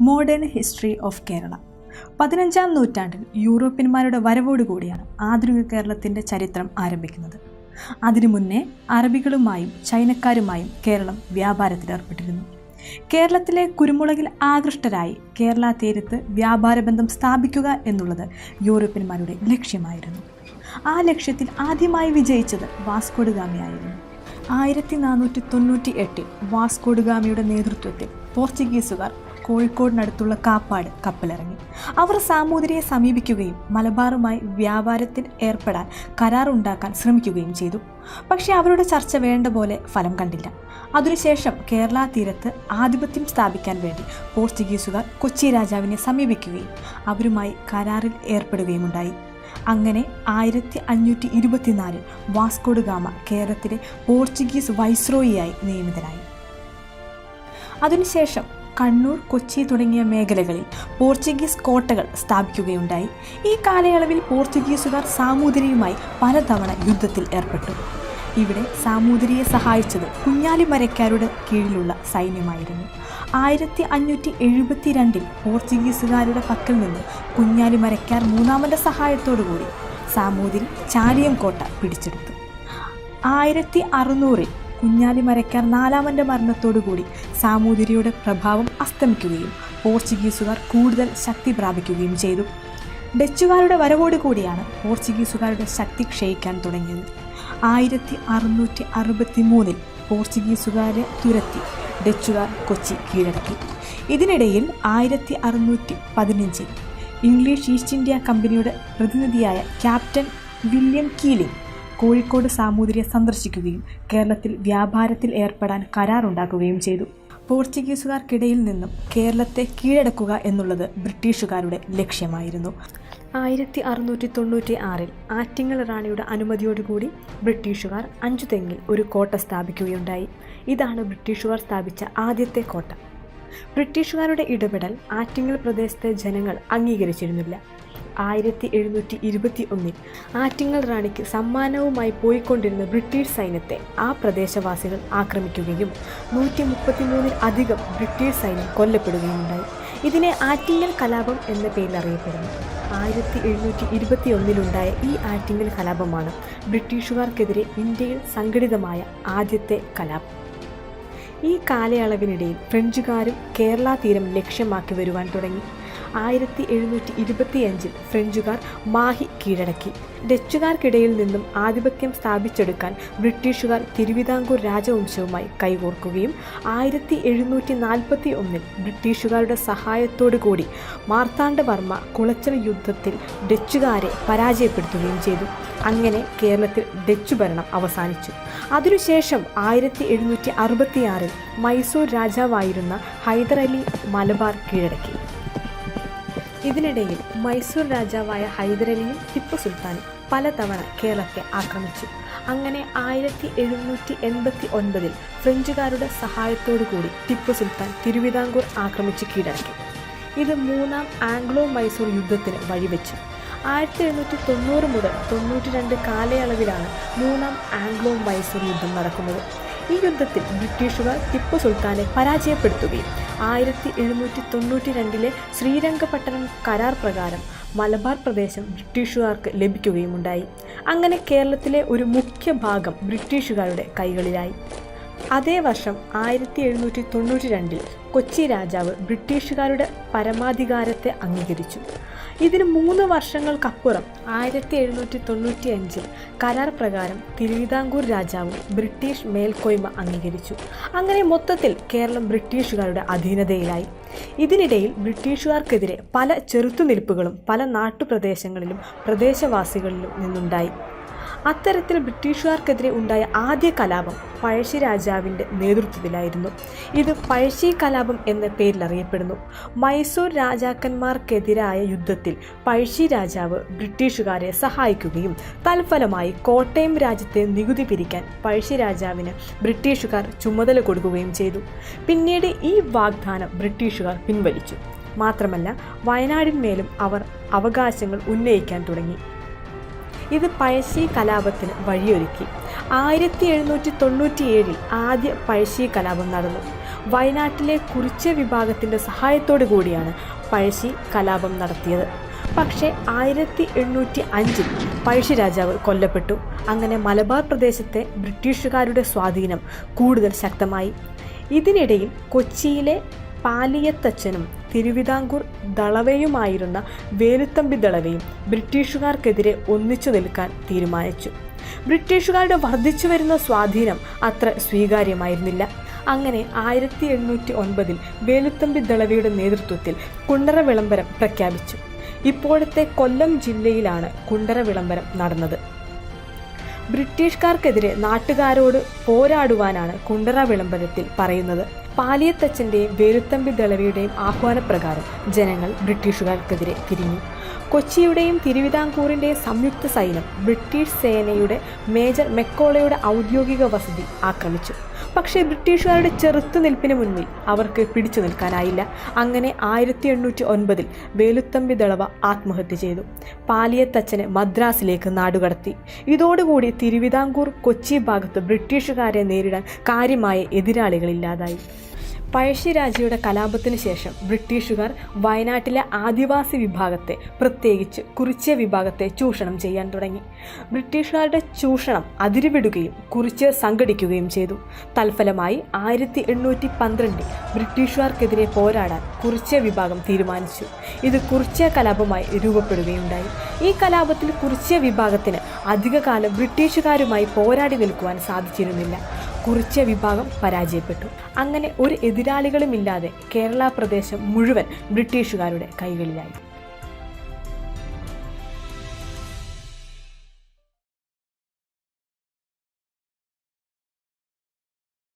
Modern history of Kerala. പതിനഞ്ചാം നൂറ്റാണ്ടിൽ യൂറോപ്യന്മാരുടെ വരവോടുകൂടിയാണ് ആധുനിക കേരളത്തിന്റെ ചരിത്രം ആരംഭിക്കുന്നത്. അതിനു മുന്നേ അറബികളുമായും ചൈനക്കാരുമായും കേരളം വ്യാപാരത്തിലേർപ്പെട്ടിരുന്നു കേരളത്തിലെ കുരുമുളകിൽ ആകൃഷ്ടരായി കേരള തീരത്ത് വ്യാപാര ബന്ധം സ്ഥാപിക്കുക എന്നുള്ളത് യൂറോപ്യന്മാരുടെ ലക്ഷ്യമായിരുന്നു. ആ ലക്ഷ്യത്തിൽ ആദ്യമായി വിജയിച്ചത് വാസ്കോഡുഗാമിയായിരുന്നു ആയിരത്തി നാനൂറ്റി തൊണ്ണൂറ്റി എട്ടിൽ വാസ്കോഡുഗാമിയുടെ നേതൃത്വത്തിൽ പോർച്ചുഗീസുകാർ കോഴിക്കോടിനടുത്തുള്ള കാപ്പാട് കപ്പലിറങ്ങി. അവർ സാമൂതിരിയെ സമീപിക്കുകയും മലബാറുമായി വ്യാപാരത്തിൽ ഏർപ്പെടാൻ കരാറുണ്ടാക്കാൻ ശ്രമിക്കുകയും ചെയ്തു. പക്ഷേ അവരുടെ ചർച്ച വേണ്ട പോലെ ഫലം കണ്ടില്ല. അതിനുശേഷം കേരള തീരത്ത് ആധിപത്യം സ്ഥാപിക്കാൻ വേണ്ടി പോർച്ചുഗീസുകാർ കൊച്ചി രാജാവിനെ സമീപിക്കുകയും അവരുമായി കരാറിൽ ഏർപ്പെടുകയുമുണ്ടായി. അങ്ങനെ ആയിരത്തി അഞ്ഞൂറ്റി ഇരുപത്തിനാലിൽ വാസ്കോഡുഗാമ കേരളത്തിലെ പോർച്ചുഗീസ് വൈസ്രോയിയായി നിയമിതനായി. അതിനുശേഷം കണ്ണൂർ കൊച്ചി തുടങ്ങിയ മേഖലകളിൽ പോർച്ചുഗീസ് കോട്ടകൾ സ്ഥാപിക്കുകയുണ്ടായി. ഈ കാലയളവിൽ പോർച്ചുഗീസുകാർ സാമൂതിരിയുമായി പലതവണ യുദ്ധത്തിൽ ഏർപ്പെട്ടു. ഇവിടെ സാമൂതിരിയെ സഹായിച്ചത് കുഞ്ഞാലിമരക്കാരുടെ കീഴിലുള്ള സൈന്യമായിരുന്നു. ആയിരത്തി അഞ്ഞൂറ്റി എഴുപത്തി രണ്ടിൽ പോർച്ചുഗീസുകാരുടെ പക്കൽ നിന്ന് കുഞ്ഞാലിമരക്കാർ മൂന്നാമന്റെ സഹായത്തോടുകൂടി സാമൂതിരി ചാലിയം കോട്ട പിടിച്ചെടുത്തു. ആയിരത്തി അറുന്നൂറിൽ കുഞ്ഞാലിമരക്കാർ നാലാമന്റെ മരണത്തോടുകൂടി സാമൂതിരിയുടെ പ്രഭാവം അസ്തമിക്കുകയും പോർച്ചുഗീസുകാർ കൂടുതൽ ശക്തി പ്രാപിക്കുകയും ചെയ്തു. ഡച്ചുകാരുടെ വരവോടുകൂടിയാണ് പോർച്ചുഗീസുകാരുടെ ശക്തി ക്ഷയിക്കാൻ തുടങ്ങിയത്. ആയിരത്തി അറുന്നൂറ്റി അറുപത്തി മൂന്നിൽ പോർച്ചുഗീസുകാരെ തുരത്തി ഡച്ചുകാർ കൊച്ചി കീഴടക്കി. ഇതിനിടയിൽ ആയിരത്തി അറുന്നൂറ്റി പതിനഞ്ചിൽ ഇംഗ്ലീഷ് ഈസ്റ്റ് ഇന്ത്യ കമ്പനിയുടെ പ്രതിനിധിയായ ക്യാപ്റ്റൻ വില്യം കീലിംഗ് കോഴിക്കോട് സാമൂതിരിയെ സന്ദർശിക്കുകയും കേരളത്തിൽ വ്യാപാരത്തിൽ ഏർപ്പെടാൻ കരാറുണ്ടാക്കുകയും ചെയ്തു. പോർച്ചുഗീസുകാർക്കിടയിൽ നിന്നും കേരളത്തെ കീഴടക്കുക എന്നുള്ളത് ബ്രിട്ടീഷുകാരുടെ ലക്ഷ്യമായിരുന്നു. ആയിരത്തി അറുന്നൂറ്റി തൊണ്ണൂറ്റി ആറിൽ ആറ്റിങ്ങൽ റാണിയുടെ അനുമതിയോടുകൂടി ബ്രിട്ടീഷുകാർ അഞ്ചു തെങ്ങിൽ ഒരു കോട്ട സ്ഥാപിക്കുകയുണ്ടായി. ഇതാണ് ബ്രിട്ടീഷുകാർ സ്ഥാപിച്ച ആദ്യത്തെ കോട്ട. ബ്രിട്ടീഷുകാരുടെ ഇടപെടൽ ആറ്റിങ്ങൽ പ്രദേശത്തെ ജനങ്ങൾ അംഗീകരിച്ചിരുന്നില്ല. ആയിരത്തി എഴുന്നൂറ്റി ഇരുപത്തി ഒന്നിൽ ആറ്റിങ്ങൽ റാണിക്ക് സമ്മാനവുമായി പോയിക്കൊണ്ടിരുന്ന ബ്രിട്ടീഷ് സൈന്യത്തെ ആ പ്രദേശവാസികൾ ആക്രമിക്കുകയും നൂറ്റി മുപ്പത്തിമൂന്നിൽ അധികം ബ്രിട്ടീഷ് സൈന്യം കൊല്ലപ്പെടുകയുണ്ടായി. ഇതിനെ ആറ്റിങ്ങൽ കലാപം എന്ന പേരിൽ അറിയപ്പെടുന്നു ആയിരത്തി എഴുന്നൂറ്റി ഇരുപത്തി ഒന്നിലുണ്ടായ ഈ ആറ്റിങ്ങൽ കലാപമാണ് ബ്രിട്ടീഷുകാർക്കെതിരെ ഇന്ത്യയിൽ സംഘടിതമായ ആദ്യത്തെ കലാപം. ഈ കാലയളവിനിടയിൽ ഫ്രഞ്ചുകാരും കേരള തീരം ലക്ഷ്യമാക്കി വരുവാൻ തുടങ്ങി. ആയിരത്തി എഴുന്നൂറ്റി ഇരുപത്തിയഞ്ചിൽ ഫ്രഞ്ചുകാർ മാഹി കീഴടക്കി. ഡച്ചുകാർക്കിടയിൽ നിന്നും ആധിപത്യം സ്ഥാപിച്ചെടുക്കാൻ ബ്രിട്ടീഷുകാർ തിരുവിതാംകൂർ രാജവംശവുമായി കൈകോർക്കുകയും ആയിരത്തി എഴുന്നൂറ്റി നാൽപ്പത്തി ഒന്നിൽ ബ്രിട്ടീഷുകാരുടെ സഹായത്തോടു കൂടി മാർത്താണ്ഡവർമ്മ കുളച്ചൽ യുദ്ധത്തിൽ ഡച്ചുകാരെ പരാജയപ്പെടുത്തുകയും ചെയ്തു. അങ്ങനെ കേരളത്തിൽ ഡച്ചു ഭരണം അവസാനിച്ചു. അതിനുശേഷം ആയിരത്തി എഴുന്നൂറ്റി അറുപത്തിയാറിൽ മൈസൂർ രാജാവായിരുന്ന ഹൈദരലി മലബാർ കീഴടക്കി. ഇതിനിടയിൽ മൈസൂർ രാജാവായ ഹൈദരലിയും ടിപ്പു സുൽത്താനും പലതവണ കേരളത്തെ ആക്രമിച്ചു. അങ്ങനെ ആയിരത്തി എഴുന്നൂറ്റി എൺപത്തി ഒൻപതിൽ ഫ്രഞ്ചുകാരുടെ സഹായത്തോടുകൂടി ടിപ്പു സുൽത്താൻ തിരുവിതാംകൂർ ആക്രമിച്ച് കീഴടക്കി. ഇത് മൂന്നാം ആംഗ്ലോ മൈസൂർ യുദ്ധത്തിന് വഴിവെച്ചു. ആയിരത്തി എഴുന്നൂറ്റി തൊണ്ണൂറ് മുതൽ തൊണ്ണൂറ്റി രണ്ട് കാലയളവിലാണ് മൂന്നാം ആംഗ്ലോ മൈസൂർ യുദ്ധം നടക്കുന്നത്. ഈ യുദ്ധത്തിൽ ബ്രിട്ടീഷുകാർ ടിപ്പു സുൽത്താനെ പരാജയപ്പെടുത്തുകയും ആയിരത്തി എഴുന്നൂറ്റി തൊണ്ണൂറ്റി രണ്ടിലെ ശ്രീരംഗപട്ടണം കരാർ പ്രകാരം മലബാർ പ്രദേശം ബ്രിട്ടീഷുകാർക്ക് ലഭിക്കുകയുമുണ്ടായി. അങ്ങനെ കേരളത്തിലെ ഒരു മുഖ്യ ഭാഗം ബ്രിട്ടീഷുകാരുടെ കൈകളിലായി. അതേ വർഷം ആയിരത്തി എഴുന്നൂറ്റി തൊണ്ണൂറ്റി രണ്ടിൽ കൊച്ചി രാജാവ് ബ്രിട്ടീഷുകാരുടെ പരമാധികാരത്തെ അംഗീകരിച്ചു. ഇതിന് മൂന്ന് വർഷങ്ങൾക്കപ്പുറം ആയിരത്തി എഴുന്നൂറ്റി തൊണ്ണൂറ്റി അഞ്ചിൽ കരാർ പ്രകാരം തിരുവിതാംകൂർ രാജാവും ബ്രിട്ടീഷ് മേൽക്കോയ്മ അംഗീകരിച്ചു. അങ്ങനെ മൊത്തത്തിൽ കേരളം ബ്രിട്ടീഷുകാരുടെ അധീനതയിലായി. ഇതിനിടയിൽ ബ്രിട്ടീഷുകാർക്കെതിരെ പല ചെറുത്തുനിൽപ്പുകളും പല നാട്ടുപ്രദേശങ്ങളിലും പ്രദേശവാസികളിലും നിന്നുണ്ടായി. അത്തരത്തിൽ ബ്രിട്ടീഷുകാർക്കെതിരെ ഉണ്ടായ ആദ്യ കലാപം പഴശ്ശി രാജാവിന്റെ നേതൃത്വത്തിലായിരുന്നു. ഇത് പഴശ്ശി കലാപം എന്ന പേരിൽ അറിയപ്പെടുന്നു. മൈസൂർ രാജാക്കന്മാർക്കെതിരായ യുദ്ധത്തിൽ പഴശ്ശി രാജാവ് ബ്രിട്ടീഷുകാരെ സഹായിക്കുകയും തൽഫലമായി കോട്ടയം രാജ്യത്തെ നികുതി പിരിക്കാൻ പഴശ്ശി രാജാവിന് ബ്രിട്ടീഷുകാർ ചുമതല കൊടുക്കുകയും ചെയ്തു. പിന്നീട് ഈ വാഗ്ദാനം ബ്രിട്ടീഷുകാർ പിൻവലിച്ചു. മാത്രമല്ല വയനാടിന്മേലും അവർ അവകാശങ്ങൾ ഉന്നയിക്കാൻ തുടങ്ങി. ഇത് പഴശ്ശി കലാപത്തിന് വഴിയൊരുക്കി. ആയിരത്തി എഴുന്നൂറ്റി തൊണ്ണൂറ്റി ഏഴിൽ ആദ്യ പഴശ്ശി കലാപം നടന്നു. വയനാട്ടിലെ കുറിച്യ വിഭാഗത്തിന്റെ സഹായത്തോടു കൂടിയാണ് പഴശ്ശി കലാപം നടത്തിയത്. പക്ഷേ ആയിരത്തി എണ്ണൂറ്റി അഞ്ചിൽ പഴശ്ശി രാജാവ് കൊല്ലപ്പെട്ടു. അങ്ങനെ മലബാർ പ്രദേശത്തെ ബ്രിട്ടീഷുകാരുടെ സ്വാധീനം കൂടുതൽ ശക്തമായി. ഇതിനിടയിൽ കൊച്ചിയിലെ പാലിയത്തച്ഛനും തിരുവിതാംകൂർ ദളവയുമായിരുന്ന വേലുത്തമ്പി ദളവയും ബ്രിട്ടീഷുകാർക്കെതിരെ ഒന്നിച്ചു നിൽക്കാൻ തീരുമാനിച്ചു. ബ്രിട്ടീഷുകാരുടെ വർദ്ധിച്ചു വരുന്ന സ്വാധീനം അത്ര സ്വീകാര്യമായിരുന്നില്ല. അങ്ങനെ ആയിരത്തി എണ്ണൂറ്റി ഒൻപതിൽ വേലുത്തമ്പി ദളവയുടെ നേതൃത്വത്തിൽ കുണ്ടറ വിളംബരം പ്രഖ്യാപിച്ചു. ഇപ്പോഴത്തെ കൊല്ലം ജില്ലയിലാണ് കുണ്ടറ വിളംബരം നടന്നത്. ബ്രിട്ടീഷുകാർക്കെതിരെ നാട്ടുകാരോട് പോരാടുവാനാണ് കുണ്ടറ വിളംബരത്തിൽ പറയുന്നത്. പാലിയത്തച്ഛന്റെയും വേലുത്തമ്പി ദളവയുടെയും ആഹ്വാനപ്രകാരം ജനങ്ങൾ ബ്രിട്ടീഷുകാർക്കെതിരെ തിരിഞ്ഞു. കൊച്ചിയുടെയും തിരുവിതാംകൂറിന്റെയും സംയുക്ത സൈന്യം ബ്രിട്ടീഷ് സേനയുടെ മേജർ മെക്കോളയുടെ ഔദ്യോഗിക വസതി ആക്രമിച്ചു. പക്ഷേ ബ്രിട്ടീഷുകാരുടെ ചെറുത്തുനിൽപ്പിന് മുന്നിൽ അവർക്ക് പിടിച്ചു നിൽക്കാനായില്ല. അങ്ങനെ ആയിരത്തി എണ്ണൂറ്റി ഒൻപതിൽ വേലുത്തമ്പി ദളവ ആത്മഹത്യ ചെയ്തു. പാലിയത്തച്ഛനെ മദ്രാസിലേക്ക് നാടുകടത്തി. ഇതോടുകൂടി തിരുവിതാംകൂർ കൊച്ചി ഭാഗത്ത് ബ്രിട്ടീഷുകാരെ നേരിടാൻ കാര്യമായ എതിരാളികളില്ലാതായി. പഴശ്ശിരാജയുടെ കലാപത്തിന് ശേഷം ബ്രിട്ടീഷുകാർ വയനാട്ടിലെ ആദിവാസി വിഭാഗത്തെ പ്രത്യേകിച്ച് കുറിച്യ വിഭാഗത്തെ ചൂഷണം ചെയ്യാൻ തുടങ്ങി. ബ്രിട്ടീഷുകാരുടെ ചൂഷണം അതിരുവിടുകയും കുറിച്യർ സംഘടിക്കുകയും ചെയ്തു. തൽഫലമായി ആയിരത്തി എണ്ണൂറ്റി പന്ത്രണ്ടിൽ ബ്രിട്ടീഷുകാർക്കെതിരെ പോരാടാൻ കുറിച്യ വിഭാഗം തീരുമാനിച്ചു. ഇത് കുറിച്യ കലാപമായി രൂപപ്പെടുകയുണ്ടായി. ഈ കലാപത്തിൽ കുറിച്യ വിഭാഗത്തിന് അധികകാലം ബ്രിട്ടീഷുകാരുമായി പോരാടി നിൽക്കുവാൻ സാധിച്ചിരുന്നില്ല. കുറിച്യ വിഭാഗം പരാജയപ്പെട്ടു. അങ്ങനെ ഒരു എതിരാളികളുമില്ലാതെ കേരള പ്രദേശം മുഴുവൻ ബ്രിട്ടീഷുകാരുടെ കൈകളിലായി